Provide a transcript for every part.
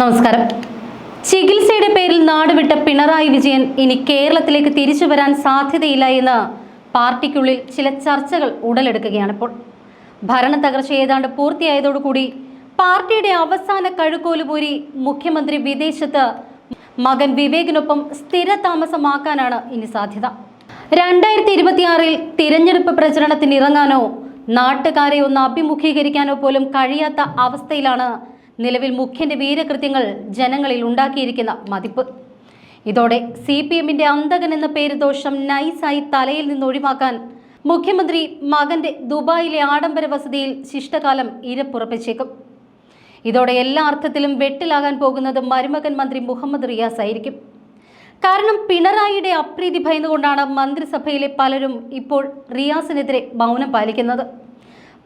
നമസ്കാരം. ചികിത്സയുടെ പേരിൽ നാടുവിട്ട പിണറായി വിജയൻ ഇനി കേരളത്തിലേക്ക് തിരിച്ചു വരാൻ സാധ്യതയില്ല എന്ന് പാർട്ടിക്കുള്ളിൽ ചില ചർച്ചകൾ ഉടലെടുക്കുകയാണിപ്പോൾ ഭരണ തകർച്ച ഏതാണ്ട് പൂർത്തിയായതോടുകൂടി പാർട്ടിയുടെ അവസാന കഴുക്കോലുപൂരി മുഖ്യമന്ത്രി വിദേശത്ത് മകൻ വിവേകിനൊപ്പം സ്ഥിരതാമസമാക്കാനാണ് ഇനി സാധ്യത. രണ്ടായിരത്തി ഇരുപത്തിയാറിൽ തിരഞ്ഞെടുപ്പ് പ്രചരണത്തിന് ഇറങ്ങാനോ നാട്ടുകാരെ ഒന്ന് അഭിമുഖീകരിക്കാനോ പോലും കഴിയാത്ത അവസ്ഥയിലാണ് നിലവിൽ മുഖ്യന്റെ വീരകൃത്യങ്ങൾ ജനങ്ങളിൽ ഉണ്ടാക്കിയിരിക്കുന്ന മതിപ്പ്. ഇതോടെ സി പി എമ്മിന്റെ അന്തകൻ എന്ന പേര് ദോഷം നൈസായി തലയിൽ നിന്ന് ഒഴിവാക്കാൻ മുഖ്യമന്ത്രി മകന്റെ ദുബായിലെ ആഡംബര വസതിയിൽ ശിഷ്ടകാലം ഇരപ്പുറപ്പിച്ചേക്കും. ഇതോടെ എല്ലാ അർത്ഥത്തിലും വെട്ടിലാകാൻ പോകുന്നത് മരുമകൻ മന്ത്രി മുഹമ്മദ് റിയാസ് ആയിരിക്കും. കാരണം പിണറായിയുടെ അപ്രീതി ഭയന്നുകൊണ്ടാണ് മന്ത്രിസഭയിലെ പലരും ഇപ്പോൾ റിയാസിനെതിരെ മൗനം പാലിക്കുന്നത്.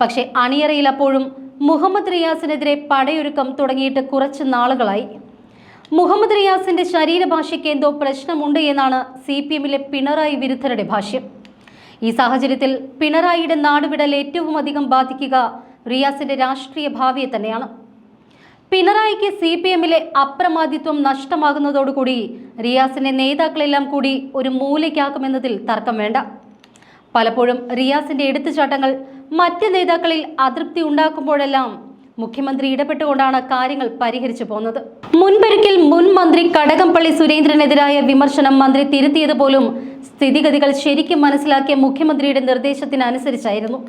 പക്ഷേ അണിയറയിൽ അപ്പോഴും മുഹമ്മദ് റിയാസിനെതിരെ പടയൊരുക്കം തുടങ്ങിയിട്ട് കുറച്ച് നാളുകളായി. മുഹമ്മദ് റിയാസിന്റെ ശരീരഭാഷയ്ക്ക് എന്തോ പ്രശ്നമുണ്ട് എന്നാണ് സി പി എമ്മിലെ പിണറായി വിരുദ്ധരുടെ ഭാഷ്യം. ഈ സാഹചര്യത്തിൽ പിണറായിയുടെ നാടുവിടൽ ഏറ്റവും അധികം ബാധിക്കുക റിയാസിന്റെ രാഷ്ട്രീയ ഭാവിയെ തന്നെയാണ്. പിണറായിക്ക് സി പി എമ്മിലെ അപ്രമാദിത്വം നഷ്ടമാകുന്നതോടുകൂടി റിയാസിനെ നേതാക്കളെല്ലാം കൂടി ഒരു മൂലയ്ക്കാക്കുമെന്നതിൽ തർക്കം വേണ്ട. പലപ്പോഴും റിയാസിന്റെ എടുത്തുചാട്ടങ്ങൾ മറ്റ് നേതാക്കളിൽ അതൃപ്തി ഉണ്ടാക്കുമ്പോഴെല്ലാം മുഖ്യമന്ത്രി ഇടപെട്ടുകൊണ്ടാണ് കാര്യങ്ങൾ പരിഹരിച്ചു പോകുന്നത്. മുൻപൊരിക്കൽ മുൻ മന്ത്രി കടകംപള്ളി സുരേന്ദ്രനെതിരായ വിമർശനം മന്ത്രി തിരുത്തിയത് പോലും സ്ഥിതിഗതികൾ ശരിക്കും മനസ്സിലാക്കിയ മുഖ്യമന്ത്രിയുടെ നിർദ്ദേശത്തിനനുസരിച്ചായിരുന്നു.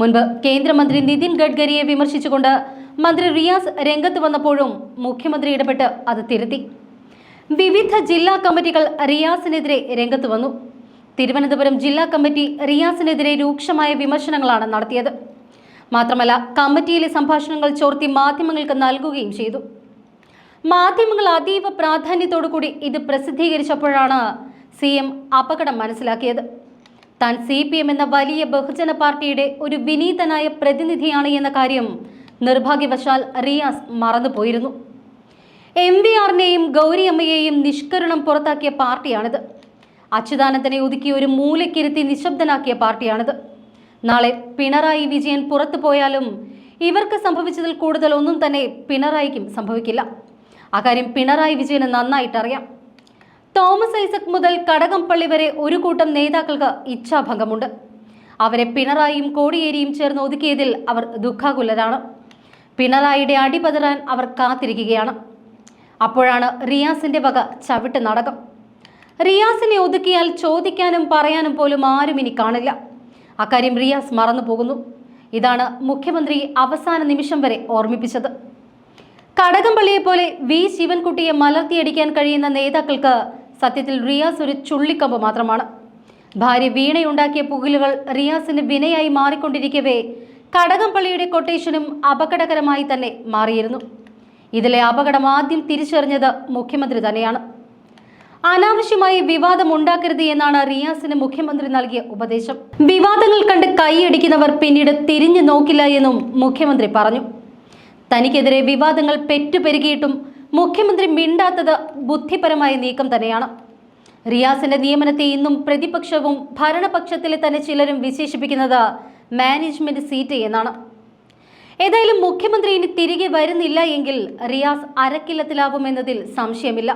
മുൻപ് കേന്ദ്രമന്ത്രി നിതിൻ ഗഡ്കരിയെ വിമർശിച്ചുകൊണ്ട് മന്ത്രി റിയാസ് രംഗത്ത് വന്നപ്പോഴും മുഖ്യമന്ത്രി ഇടപെട്ട് അത് തിരുത്തി. വിവിധ ജില്ലാ കമ്മിറ്റികൾ റിയാസിനെതിരെ രംഗത്ത് വന്നു. തിരുവനന്തപുരം ജില്ലാ കമ്മിറ്റി റിയാസിനെതിരെ രൂക്ഷമായ വിമർശനങ്ങളാണ് നടത്തിയത്. മാത്രമല്ല കമ്മിറ്റിയിലെ സംഭാഷണങ്ങൾ ചോർത്തി മാധ്യമങ്ങൾക്ക് നൽകുകയും ചെയ്തു. മാധ്യമങ്ങൾ അതീവ പ്രാധാന്യത്തോടുകൂടി ഇത് പ്രസിദ്ധീകരിച്ചപ്പോഴാണ് സി എം അപകടം മനസ്സിലാക്കിയത്. താൻ സി പി എം എന്ന വലിയ ബഹുജന പാർട്ടിയുടെ ഒരു വിനീതനായ പ്രതിനിധിയാണ് എന്ന കാര്യം നിർഭാഗ്യവശാൽ റിയാസ് മറന്നുപോയിരുന്നു. എം വി ആറിനെയും ഗൗരിയമ്മയെയും നിഷ്കരുണം പുറത്താക്കിയ പാർട്ടിയാണിത്. അച്യുതാനന്ദനെ ഒതുക്കി ഒരു മൂലക്കിരുത്തി നിശബ്ദനാക്കിയ പാർട്ടിയാണിത്. നാളെ പിണറായി വിജയൻ പുറത്തു പോയാലും ഇവർക്ക് സംഭവിച്ചതിൽ കൂടുതൽ ഒന്നും തന്നെ പിണറായിക്കും സംഭവിക്കില്ല. അക്കാര്യം പിണറായി വിജയന് നന്നായിട്ടറിയാം. തോമസ് ഐസക് മുതൽ കടകംപള്ളി വരെ ഒരു കൂട്ടം നേതാക്കൾക്ക് ഇച്ഛാഭംഗമുണ്ട്. അവരെ പിണറായിയും കോടിയേരിയും ചേർന്ന് ഒതുക്കിയതിൽ അവർ ദുഃഖാകുലരാണ്. പിണറായിയുടെ അടിപതറാൻ അവർ കാത്തിരിക്കുകയാണ്. അപ്പോഴാണ് റിയാസിന്റെ വക ചവിട്ട് നാടകം. റിയാസിനെ ഒതുക്കിയാൽ ചോദിക്കാനും പറയാനും പോലും ആരും ഇനി കാണില്ല. അക്കാര്യം റിയാസ് മറന്നു പോകുന്നു. ഇതാണ് മുഖ്യമന്ത്രി അവസാന നിമിഷം വരെ ഓർമ്മിപ്പിച്ചത്. കടകംപള്ളിയെ പോലെ വി. ശിവൻകുട്ടിയെ മലർത്തിയടിക്കാൻ കഴിയുന്ന നേതാക്കൾക്ക് സത്യത്തിൽ റിയാസ് ഒരു ചുള്ളിക്കമ്പ് മാത്രമാണ്. ഭാര്യ വീണയുണ്ടാക്കിയ പുകിലുകൾ റിയാസിന് വിനയായി മാറിക്കൊണ്ടിരിക്കവേ കടകംപള്ളിയുടെ കൊട്ടേഷനും അപകടകരമായി തന്നെ മാറിയിരുന്നു. ഇതിലെ അപകടം ആദ്യം തിരിച്ചറിഞ്ഞത് മുഖ്യമന്ത്രി തന്നെയാണ്. അനാവശ്യമായി വിവാദം ഉണ്ടാക്കരുത് എന്നാണ് റിയാസിന് മുഖ്യമന്ത്രി നൽകിയ ഉപദേശം. വിവാദങ്ങൾ കണ്ട് കൈയടിക്കുന്നവർ പിന്നീട് തിരിഞ്ഞു നോക്കില്ല എന്നും മുഖ്യമന്ത്രി പറഞ്ഞു. തനിക്കെതിരെ വിവാദങ്ങൾ പെറ്റുപെരുകിയിട്ടും മുഖ്യമന്ത്രി മിണ്ടാത്തത് ബുദ്ധിപരമായ നീക്കം തന്നെയാണ്. റിയാസിന്റെ നിയമനത്തെ ഇന്നും പ്രതിപക്ഷവും ഭരണപക്ഷത്തിലെ തന്നെ ചിലരും വിശേഷിപ്പിക്കുന്നത് മാനേജ്മെന്റ് സീറ്റ് എന്നാണ്. ഏതായാലും മുഖ്യമന്ത്രി ഇനി തിരികെ വരുന്നില്ല എങ്കിൽ റിയാസ് അരക്കില്ലത്തിലാവുമെന്നതിൽ സംശയമില്ല.